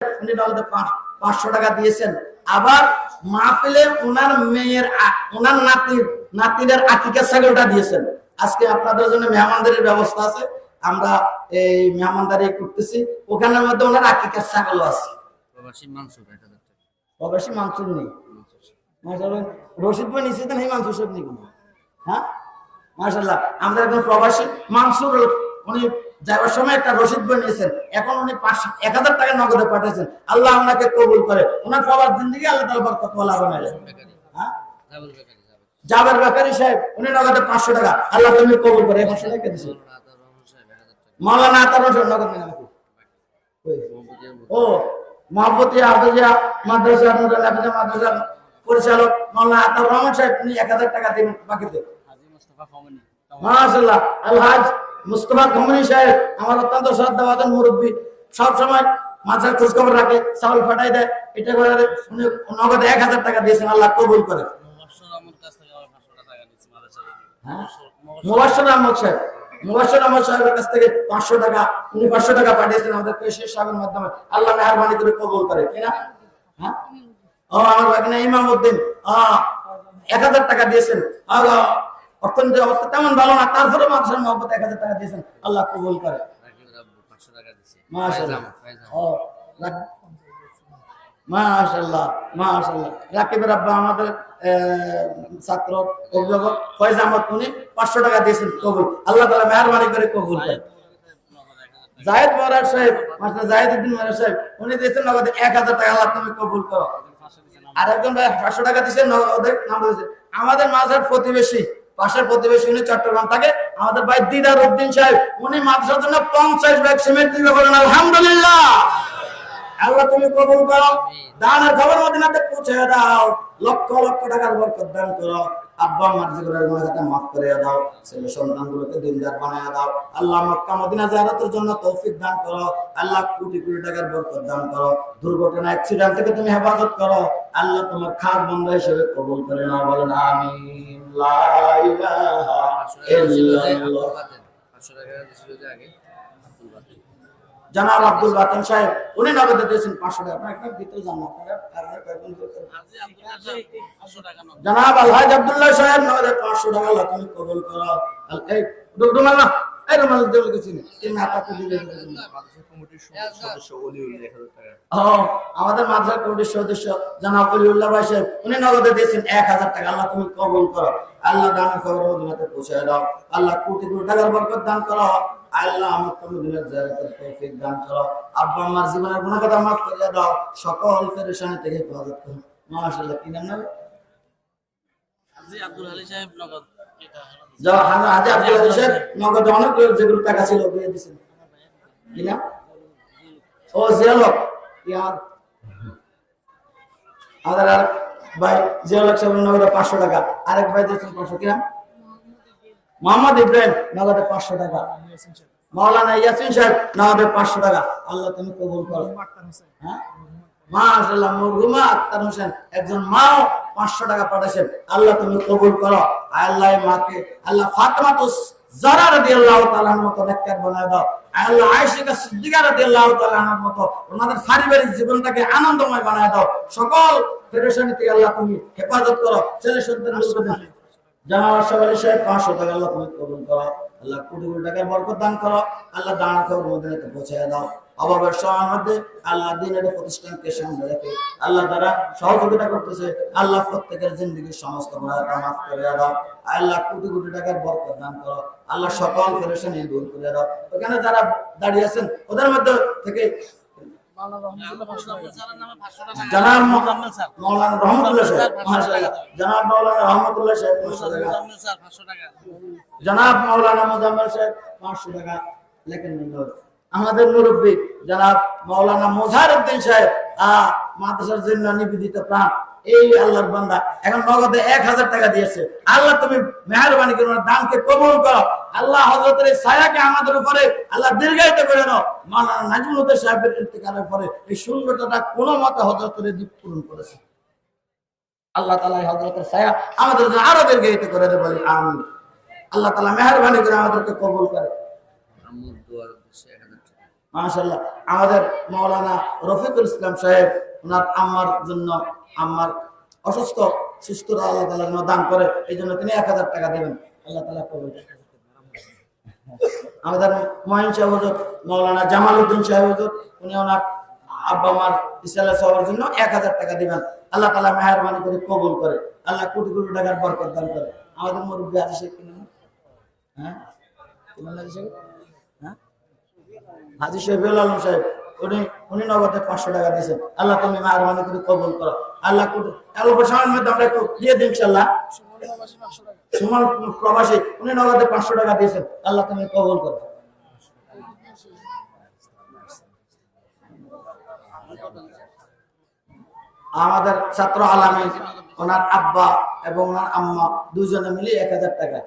উনি নগদে পাঁচশো টাকা দিয়েছেন। আবার মাহফিলে ওনার মেয়ের ওনার নাতি নাতিদের আকিকা ছাগলটা দিয়েছেন। আজকে আপনাদের জন্য মেহমানদারির ব্যবস্থা আছে। আমরা এই মেহমানদারি করতেছি। ওখানের মধ্যে ওনার আকিকার ছাগলও আছে। প্রবাসী মানসুর নেই। রশিদ ভাই নিশ্চিত নেই মানসুর সাহেব নেই হ্যাঁ? মাশাআল্লাহ আমরা একজন প্রবাসী মানসুর উনি যাওয়ার সময় একটা রসিদ বই নিয়েছেন। এখন উনি পাঁচশো এক হাজার টাকা নগদে পাঠিয়েছেন আল্লাহ ওনাকে কবুল করে। ওনার সবার জিন্দিগি আল্লাহ তালা বরকত দেন। হ্যাঁ? জাবুল জাবের ব্যাপারী সাহেব উনি নগদে পাঁচশো টাকা। আল্লাহ তুমি কবুল করে। পাঁচশো টাকা। দিয়েছে মৌলানা আতার হোসেন নগদ ও মহাপতি আবদিয়া মাদ্রাসা নুরুল হাফিজা মাদ্রাসার পরিচালক মাওলানা আতার রহমান সাহেব উনি এক হাজার টাকা দিবেন বাকিতে। মোস্তফা আলহাজ মুস্তফা ঘমনি সাহেব আমার অত্যন্ত শ্রদ্ধাবাদন মুরব্বী সব সময় মাঝার খোঁজ খবর রাখে চাউল ফাটাই দেয় এটা করে উনি নগদে এক হাজার টাকা দিয়েছেন আল্লাহ কবুল করে। মাদ্রাসা হ্যাঁ? আহমদ সাহেব মুবাশশর আহমদ সাহেবের কাছ থেকে পাঁচশো টাকা উনি পাঁচশো টাকা পাঠিয়েছেন আমাদের কেশির সাহেবের মাধ্যমে। আল্লাহ মেহরবানি করে কবুল করে কিনা হ্যাঁ? ও আমার ইমাম উদ্দিন আহ, এক হাজার টাকা দিয়েছেন আর অর্থনৈতিক অবস্থা তেমন ভালো না তারপরে মাদ্রাসার মহব্বত এক হাজার টাকা দিয়েছেন। আল্লাহ কবুল করে। আমাদের কবুল। মহারাজ সাহেব মাস্টার সাহেব, উনি দিয়েছেন এক হাজার টাকা। তুমি কবুল করো। আর একজন টাকা দিয়েছেন আমাদের প্রতিবেশী পাশের প্রতিবেশী উনি চট্টগ্রাম থাকে। আমাদের ভাই দিদার উদ্দিন সাহেব, উনি মাদ্রাসার জন্য পঞ্চাশ ব্যাগ সিমেন্ট বলেন আলহামদুলিল্লাহ। আল্লাহ তুমি কবুল করো। দানের খবর মদিনাতে পৌঁছে দাও। লক্ষ লক্ষ টাকার বরকত দান করো। আব্বা গুণাখাতা মাফ করে দাও। ছেলে সন্তানগুলোকে দিনদার বানায় দাও। আল্লাহ মক্কা মদিনা জিয়ারতের জন্য তৌফিক দান করো। আল্লাহ কোটি কোটি টাকার বরকত দান করো। দুর্ঘটনা অ্যাক্সিডেন্ট থেকে তুমি হেফাজত করো। আল্লাহ তোমার খাস বন্ধ হিসেবে কবুল করে নাও, বলেন আমিন। লা ইলাহা ইল্লাল্লাহ আব্দুল বাতিল জনাব আব্দুল বাতন সাহেব উনি নগদে দিয়েছেন পাঁচশো টাকা। আপনার একটা ভিতরে নগদ জনাব আলহাজ আব্দুল্লাহ সাহেব নগদে পাঁচশো টাকা আল্লাহ তুমি কবুল করো। রুমাল না এই দিলে আমাদের মাদ্রাসা কমিটির সদস্য অলিউল্লাহ ভাই সাহেব উনি নগদে দিয়েছেন এক হাজার টাকা। আল্লাহ তুমি কবুল করো। আল্লাহ দানের খবর মদিনাতে পৌঁছে দাও। আল্লাহ কোটি কোটি টাকার বরকত দান করো। আল্লাহ মদিনার তৌফিক দান করো। আব্বা আমার জীবনের গুনাহ কথা মাফ করে দাও। সকল পেরেশানি থেকে হেফাজত করো। মাশাআল্লাহ কি নাম নাম হাজি আব্দুল আলী সাহেব নগদ। এটা নগদে পাঁচশো টাকা। আরেক ভাই দিয়েছেন পাঁচশো। কি নাম? মোহাম্মদ ইব্রাহিম, নগদে পাঁচশো টাকা। ইয়াসিন নগদে পাঁচশো টাকা। আল্লাহ তুমি কবুল করো। হ্যাঁ? মাশাআল্লাহ, মরহুমা আক্তার হোসেন, একজন মাও। পাঁচশো টাকা পাঠাইছেন। আল্লাহ তুমি কবুল করো। আল্লাহ মাকে। আল্লাহ ফাতেমা তো জারা রাদিয়াল্লাহু তাআলার মতো নেককার বানায় দাও। আল্লাহ রাদিয়াল্লাহু তাআলার মতো ওনাদের পারিবারিক জীবনটাকে আনন্দময় বানায় দাও। সকল পেরেশানি থেকে আল্লাহ তুমি হেফাজত করো। ছেলে সন্তান সবাই সাহেব পাঁচশো টাকা আল্লাহ তুমি কবুল করো। আল্লাহ কোটি কোটি বরকত দান করো। আল্লাহ দানা খবর মধ্যে পৌঁছে দাও। অভাবের মধ্যে আল্লাহ দিনের প্রতিষ্ঠানকে সামনে রেখে আল্লাহ তারা সহযোগিতা করতেছে। আল্লাহ প্রত্যেকের জিন্দগির সমস্ত মাফ করে দাও। আল্লাহ কোটি কোটি টাকার বরকত দান করো। আল্লাহ সকল পেরেশানি দূর করে দাও। ওখানে যারা দাঁড়িয়ে আছেন ওদের মধ্যে থেকে জানাব মৌলানা রহমতুল্লাহ সাহেব মাশাআল্লাহ। মৌলানা রহমতুল্লাহ সাহেব পাঁচশো টাকা। জনাব মাওলানা মোজাম্মেল সাহেব পাঁচশো টাকা লেখেন আমাদের মুরব্বী জনাব মাওলানা মোজারউদ্দিন সাহেব আহ মাদ্রাসার জন্য নিবেদিত প্রাণ, এই আল্লাহর বান্দা এখন নগদে এক হাজার টাকা দিয়েছে। আল্লাহ তুমি মেহরবানি করে দানকে কবুল করো। আল্লাহ হজরতের ছায়াকে আমাদের উপরে আল্লাহ দীর্ঘায়িত করে নাও। মাওলানা নাজমুল হুদা সাহেবের ইন্তেকালের পরে এই শূন্যতাটা কোনো মতে হজরতের দ্বীপ পূরণ করেছে। আল্লাহ তালা হজরতের ছায়া আমাদের জন্য আরও দীর্ঘায়িত করে দেবে আমি আল্লাহ তালা মেহরবানি করে আমাদেরকে কবুল করে। দোয়ার উদ্দেশ্যে মাশাল্লাহ আমাদের মৌলানা রফিকুল ইসলাম সাহেব, ওনার আম্মার জন্য আম্মার অসুস্থ সুস্থতা আল্লাহ তালা দান করে, এই জন্য তিনি এক হাজার টাকা দেবেন। আল্লাহ তালা আমাদের মহিন সাহেব হুজুর মৌলানা জামাল উদ্দিন সাহেব হুজুর উনি ওনার আব্বা মার ইসাল্লাহ জন্য এক হাজার টাকা দিবেন। আল্লাহ তালা মেহরবানি করে কবুল করে, আল্লাহ কোটি কোটি টাকার বরকত দান করে। আমাদের মুরব্বী আছে কিনা হ্যাঁ? সে? হ্যাঁ হাজি আলম সাহেব, উনি উনি নগদে পাঁচশো টাকা দিয়েছেন। আল্লাহ তুমি কবুল করো। আল্লাহ অল্প সময়ের মধ্যে আমরা একটু দিন সুমন প্রবাসী, উনি নগদে পাঁচশো টাকা দিয়েছেন। আল্লাহ তুমি কবুল করো। আমাদের ছাত্র আলামী, ওনার আব্বা এবং ওনার আম্মা দুজনে মিলে এক হাজার টাকা।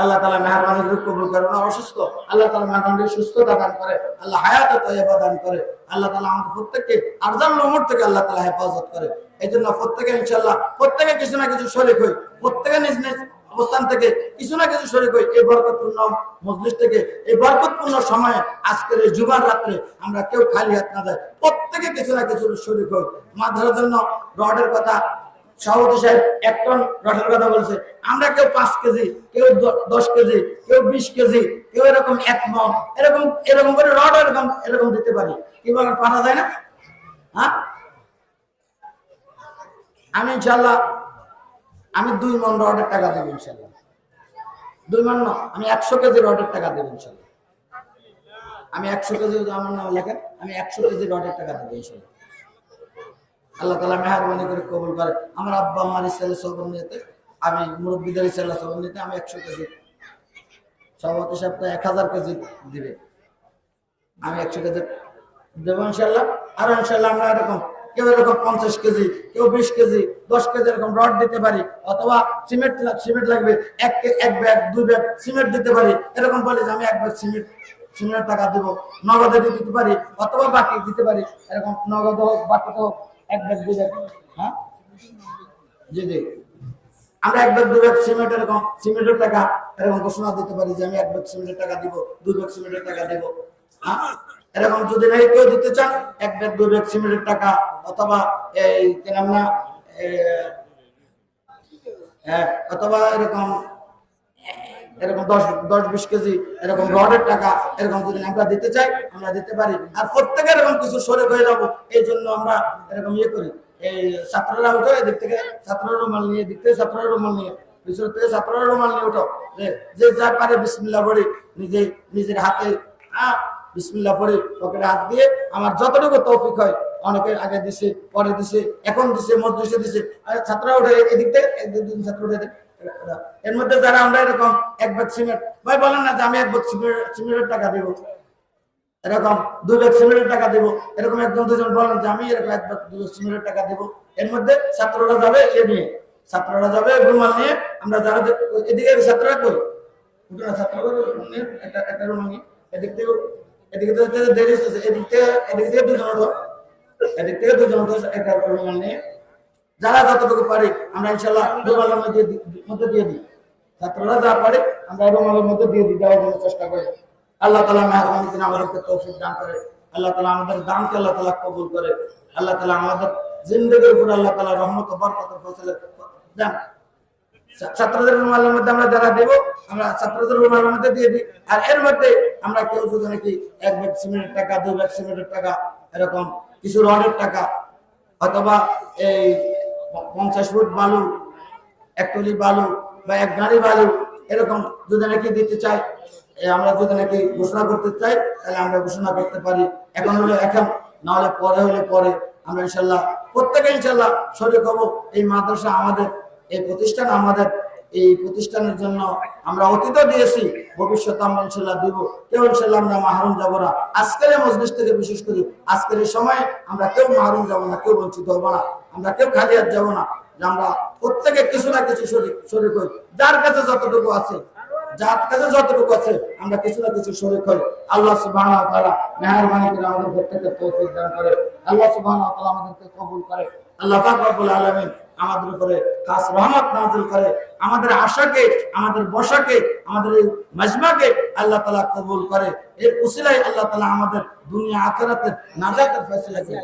আল্লাহ তালা মেহরবানি করে কবুল করে ওনার অসুস্থ। আল্লাহ তালা মেহরবানি সুস্থতা দান করে, আল্লাহ হায়াত তৈবা দান করে। আল্লাহ তালা আমাদের প্রত্যেককে আরজান নম্বর থেকে আল্লাহ তালা হেফাজত করে। এই জন্য প্রত্যেকে ইনশাল্লাহ প্রত্যেকে কিছু না কিছু শরিক হই। প্রত্যেকে নিজ নিজ অবস্থান থেকে কিছু না কিছু শরীর হই। এই বরকতপূর্ণ মজলিস থেকে, এই বরকতপূর্ণ সময়ে আজকের এই জুমার রাত্রে আমরা কেউ খালি হাত না যায় প্রত্যেকে কিছু না কিছু শরীর হই। মাথার জন্য রডের কথা সভাপতি সাহেব, এক টন রটের কথা বলছে। আমরা কেউ পাঁচ কেজি, কেউ দশ কেজি, কেউ বিশ কেজি, কেউ এরকম এক মন এরকম এরকম করে রড এরকম এরকম দিতে পারি। কি বলেন, পারা যায় না? হ্যাঁ? আমি ইনশাল্লাহ আমি দুই মন রডের টাকা দেবো ইনশাল্লাহ দুই মন না, আমি একশো কেজি রডের টাকা দেবো ইনশাল্লাহ আমি একশো কেজি, আমার নাম লেখেন, আমি একশো কেজি রডের টাকা দেবো ইনশাল্লাহ আল্লাহ তালা মেহরবানি করে কবুল করে। আমার আব্বা আমার ইসাল্লাহ সবর নিতে আমি মুরব্বীদের ইসাল্লাহ সবর নিতে আমি একশো কেজি সভাপতি সাহেব এক হাজার কেজি দিবে। আমি একশো কেজি দেবো ইনশাল্লাহ আর ইনশাল্লাহ আমরা এরকম কেউ এরকম পঞ্চাশ কেজি, কেউ বিশ কেজি, দশ কেজি এরকম রড দিতে পারি, অথবা সিমেন্ট সিমেন্ট লাগবে, এক এক ব্যাগ, দুই ব্যাগ সিমেন্ট দিতে পারি। এরকম বলে যে আমি এক ব্যাগ সিমেন্ট, সিমেন্টের টাকা দিব, নগদে দিতে পারি, অথবা বাকি দিতে পারি। এরকম নগদ হোক, বাকি হোক এক ব্যাগ দুই হ্যাঁ? আমরা এক ব্যাগ দুই ব্যাগ সিমেন্ট এরকম, সিমেন্টের টাকা এরকম ঘোষণা দিতে পারি যে আমি এক ব্যাগ সিমেন্টের টাকা দিব, দুই ব্যাগ সিমেন্টের টাকা দিব। হ্যাঁ? এরকম যদি নাই কেউ দিতে চান, এক ব্যাগ দুই ব্যাগ সিমেন্টের টাকা অথবা এই, কি নাম না? অথবা এরকম এরকম দশ দশ, বিশ কেজি এরকম রডের টাকা এরকম যদি আমরা দিতে চাই, আমরা দিতে পারি। আর প্রত্যেকে এরকম কিছু সরে হয়ে যাব, এই জন্য আমরা এরকম ইয়ে করি। এই ছাত্ররা উঠো, এদিক থেকে ছাত্ররা রুমাল নিয়ে, এদিক থেকে ছাত্ররা রুমাল নিয়ে পিছন থেকে ছাত্ররা রুমাল নিয়ে উঠো। যে- যে পারে বিসমিল্লা পড়ি নিজে নিজের হাতে হ্যাঁ বিসমিল্লা পড়ে, পকেটে হাত দিয়ে আমার যতটুকু তৌফিক হয়, অনেকে আগে দিছে, পরে দিছে, এখন দিছে মধ্যে দিছে। ছাত্ররা উঠে, এদিক থেকে ছাত্র উঠে এর মধ্যে যারা আমরা এরকম এক ব্যাগ সিমেন্ট ভাই, বলেন না যে আমি এক ব্যাগ সিমেন্টের টাকা দিব। এরকম দুই ব্যাগ সিমেন্টের টাকা দিব। এরকম একজন দুজন বলেন যে আমি এরকম এক ব্যাগ দুই সিমেন্টের টাকা দিব। এর মধ্যে ছাত্ররা যাবে এ নিয়ে। ছাত্ররা যাবে রুমাল নিয়ে। আমরা যারা এদিকে ছাত্ররা দুটো ছাত্ররা এদিক থেকে এদিকে থেকে এদিক থেকে দুজন এদিক থেকে দুজন একটা রুমাল নিয়ে। যারা যতটুকু পারে, আমরা ইনশাল্লাহ মধ্যে মধ্যে দিয়ে দিই। ছাত্ররা যা পারে, আমরা রুমালের মধ্যে দিয়ে দিই, দেওয়ার জন্য চেষ্টা করি। আল্লাহ তালা মেহরবানি তিনি আমাদেরকে তৌফিক দান করে। আল্লাহ তালা আমাদের দানকে আল্লাহ তালা কবুল করে। আল্লাহ তালা আমাদের জিন্দগির উপর আল্লাহ তালা রহমত ও বরকত ফসলে দেন। ছাত্রদের রুমালের মধ্যে আমরা যারা দেবো, আমরা ছাত্রদের রুমালের মধ্যে দিয়ে দিই। আর এর মধ্যে আমরা কেউ যদি নাকি এক ব্যাগ সিমেন্টের টাকা, দুই ব্যাগ সিমেন্টের টাকা, এরকম কিছু রডের টাকা, অথবা এই পঞ্চাশ ফুট বালু, এক টলি বালু বা এক গাড়ি বালু, এরকম যদি নাকি দিতে চাই আমরা যদি নাকি ঘোষণা করতে চাই? তাহলে আমরা ঘোষণা করতে পারি। এখন হলে এখন না হলে পরে হলে পরে আমরা ইনশাল্লাহ, প্রত্যেকে ইনশাল্লাহ শরীর হব এই মাদ্রাসা আমাদের, এই প্রতিষ্ঠান আমাদের এই প্রতিষ্ঠানের জন্য আমরা অতীত দিয়েছি ভবিষ্যতে আমরা ইনশাল্লাহ দিব। কেউ ইনশাল্লাহ আমরা মাহরুম যাব না। আজকের মজলিস থেকে বিশেষ করে আজকের সময় আমরা কেউ মাহরুম যাব না, কেউ বঞ্চিত হব না। আমরা কেউ খালি হাত যাব না আমরা প্রত্যেকে কিছু না কিছু শরীর শরীর করি। যার কাছে যতটুকু আছে যার কাছে যতটুকু আছে আমরা কিছু না কিছু শরীর করি। আল্লাহ ওয়া করে আমাদের প্রত্যেককে তৌফিক দান করে। আল্লাহ তাআলা আমাদেরকে কবুল করে। আল্লাহ পাক রব্বুল আলামিন আমাদের উপরে খাস রহমত নাজিল করে। আমাদের আশাকে আমাদের বসাকে আমাদের এই মাজমাকে আল্লাহ তালা কবুল করে। এর উসিলাই আল্লাহ তালা আমাদের দুনিয়া আখেরাতের নাজাতের ফেসলা করে।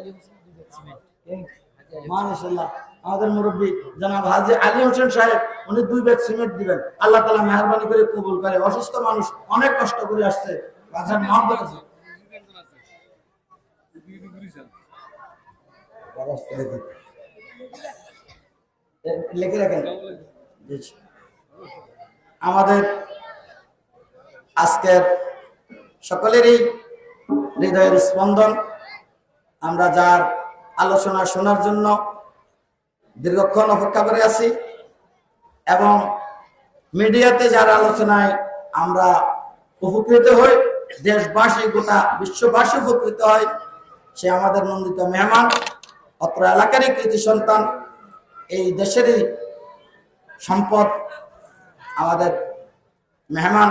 আমাদের মুরব্বী হাজি আলী হোসেন সাহেব, উনি দুই ব্যাগ সিমেন্ট দিবেন। আল্লাহ তালা মেহরবানি করে কবুল করে। অসুস্থ মানুষ অনেক কষ্ট করে আসছে। লিখে রাখেন। আমাদের আজকের সকলেরই হৃদয়ের স্পন্দন। আমরা যার আলোচনা শোনার জন্য দীর্ঘক্ষণ অপেক্ষা করে আছি এবং মিডিয়াতে যার আলোচনায় আমরা উপকৃত হই, দেশবাসী, গোটা বিশ্ববাসী উপকৃত হয়, সে আমাদের নন্দিত মেহমান, অত্র এলাকারই কৃতি সন্তান, এই দেশেরই সম্পদ আমাদের মেহমান,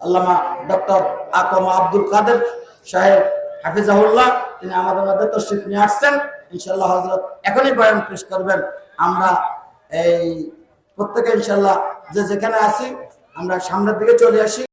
আল্লামা ডক্টর আকম আব্দুল কাদের সাহেব, হাফিজাহুল্লাহ। তিনি আমাদের মধ্যে তশরিফ নিয়ে আসছেন। ইনশাল্লাহ হজরত এখনই বয়ান পেশ করবেন। আমরা এই প্রত্যেকে ইনশাল্লাহ যে যেখানে আছি, আমরা সামনের দিকে চলে আসি।